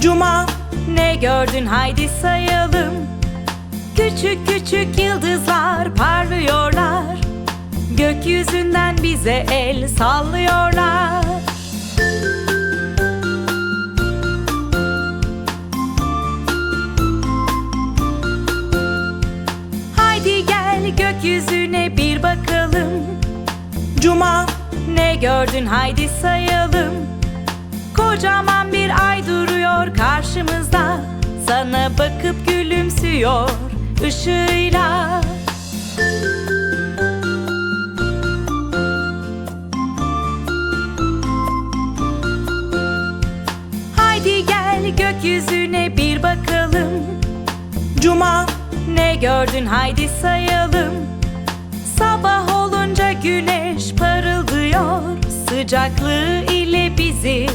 Cuma ne gördün? Haydi sayalım. Küçük küçük yıldızlar parlıyorlar. Gökyüzünden bize el sallıyorlar. Haydi gel gökyüzüne bir bakalım. Cuma ne gördün? Haydi sayalım. Kocaman bir ay karşımızda. Sana bakıp gülümsüyor ışığıyla. Haydi gel gökyüzüne bir bakalım. Cuma ne gördün? Haydi sayalım. Sabah olunca güneş parıldıyor. Sıcaklığı ile bizi